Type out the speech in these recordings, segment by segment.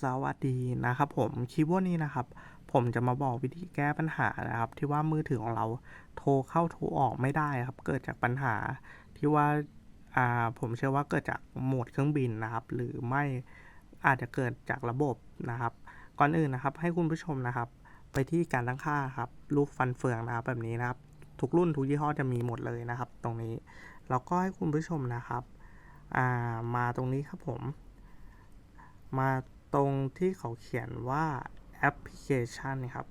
สวัสดีนะครับผมคลิปวันนี้นะครับ ผมจะมาบอกวิธีแก้ปัญหานะครับ ที่ว่ามือถือของเราโทรเข้าโทรออกไม่ได้ครับ เกิดจากปัญหาที่ว่าอ่าผมเชื่อว่าเกิดจากโหมดเครื่องบินนะครับ หรือไม่อาจจะเกิดจากระบบนะครับ ก่อนอื่นนะครับ ให้คุณผู้ชมนะครับ ไปที่การตั้งค่าครับรูปฟันเฟืองนะครับแบบนี้นะครับ ทุกรุ่นทุกยี่ห้อจะมีหมดเลยนะครับ ตรงนี้แล้วก็ให้คุณผู้ชมนะครับามาตรงนี้ครับผม มา ตรงที่เขาเขียนว่าแอปพลิเคชันครับ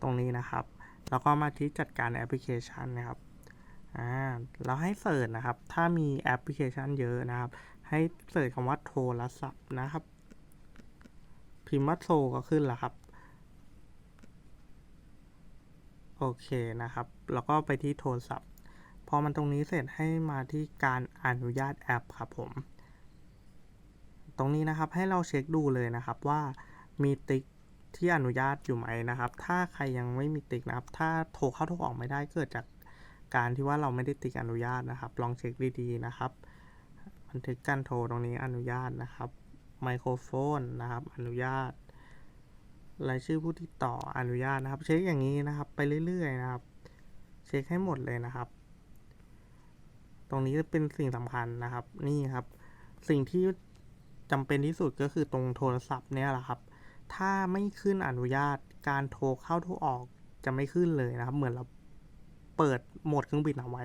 ตรงนี้นะครับ แล้วก็มาที่จัดการแอปพลิเคชันนะครับอ่าเราให้เสิร์ชนะครับ ถ้ามีแอปพลิเคชันเยอะนะครับ ให้เสิร์ชคำว่าโทรศัพท์นะครับ พิมพ์ว่าโทรก็ขึ้นแล้วครับ โอเคนะครับ แล้วก็ไปที่โทรศัพท์ พอมันตรงนี้เสร็จให้มาที่การอนุญาตแอปครับผม ตรงนี้นะครับให้เราเช็คดูเลยนะครับว่ามีติ๊กที่อนุญาตอยู่ไหมนะครับ ถ้าใครยังไม่มีติ๊กนะครับ ถ้าโทรเข้าโทรออกไม่ได้เกิดจากการที่ว่าเราไม่ได้ติ๊กอนุญาตนะครับ ลองเช็คดีๆนะครับบันทึกการโทรตรงนี้อนุญาตนะครับ ไมโครโฟนนะครับ อนุญาตรายชื่อผู้ติดต่ออนุญาตนะครับ เช็คอย่างนี้นะครับ ไปเรื่อยๆนะครับ เช็คให้หมดเลยนะครับ ตรงนี้จะเป็นสิ่งสำคัญนะครับ นี่ครับ สิ่งที่ จำเป็นที่สุดก็คือตรงโทรศัพท์เนี่ยแหละครับ ถ้าไม่ขึ้นอนุญาตการโทรเข้าโทรออกจะไม่ขึ้นเลยนะครับ เหมือนเราเปิดโหมดเครื่องบินเอาไว้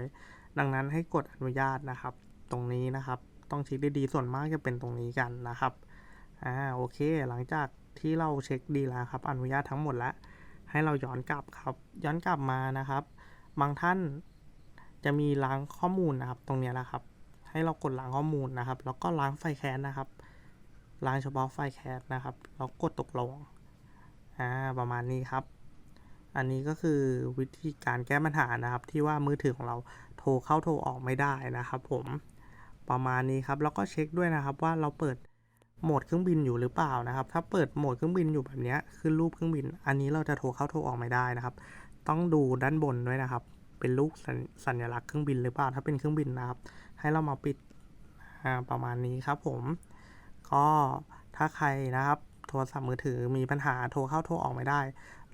ดังนั้นให้กดอนุญาตนะครับ ตรงนี้นะครับ ต้องเช็คดีๆส่วนมากจะเป็นตรงนี้กันนะครับ อ่า โอเค หลังจากที่เราเช็คดีแล้วครับ อนุญาตทั้งหมดแล้ว ให้เราย้อนกลับครับ ย้อนกลับมานะครับ บางท่านจะมีล้างข้อมูลนะครับ ตรงนี้ยนะครับ ให้เรากดล้างข้อมูลนะครับ แล้วก็ล้างไฟแคสนะครับ ล้างเฉพาะไฟแคสนะครับแล้วกดตกลงอ่าประมาณนี้ครับ อันนี้ก็คือวิธีการแก้ปัญหานะครับ ที่ว่ามือถือของเราโทรเข้าโทรออกไม่ได้นะครับ ผมประมาณนี้ครับแล้วก็เช็คด้วยนะครับว่าเราเปิดโหมดเครื่องบินอยู่หรือเปล่านะครับ ถ้าเปิดโหมดเครื่องบินอยู่แบบนี้ขึ้นรูปเครื่องบิน อันนี้เราจะโทรเข้าโทรออกไม่ได้นะครับ ต้องดูด้านบนด้วยนะครับ เป็นรูปสัญสัญลักษณ์เครื่องบินหรือเปล่าถ้าเป็นเครื่องบินนะครับ ให้เรามาปิดประมาณนี้ครับผม ก็ถ้าใครนะครับโทรศัพท์มือถือมีปัญหาโทรเข้าโทรออกไม่ได้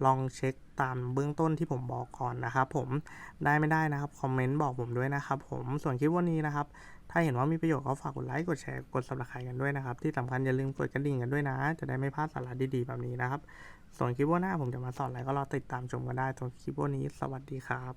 ลองเช็คตามเบื้องต้นที่ผมบอกก่อนนะครับ ผมได้ไม่ได้นะครับคอมเมนต์บอกผมด้วยนะครับ ผมส่วนคลิปวันนี้นะครับ ถ้าเห็นว่ามีประโยชน์ก็ฝากกดไลค์กดแชร์กด subscribe กันด้วยนะครับ ที่สำคัญอย่าลืมกดกระดิ่งกันด้วยนะ จะได้ไม่พลาดสาระดีๆแบบนี้นะครับ ส่วนคลิปวันหน้าผมจะมาสอนอะไรก็รอติดตามชมกันได้ส่วนคลิปวันนี้ สวัสดีครับ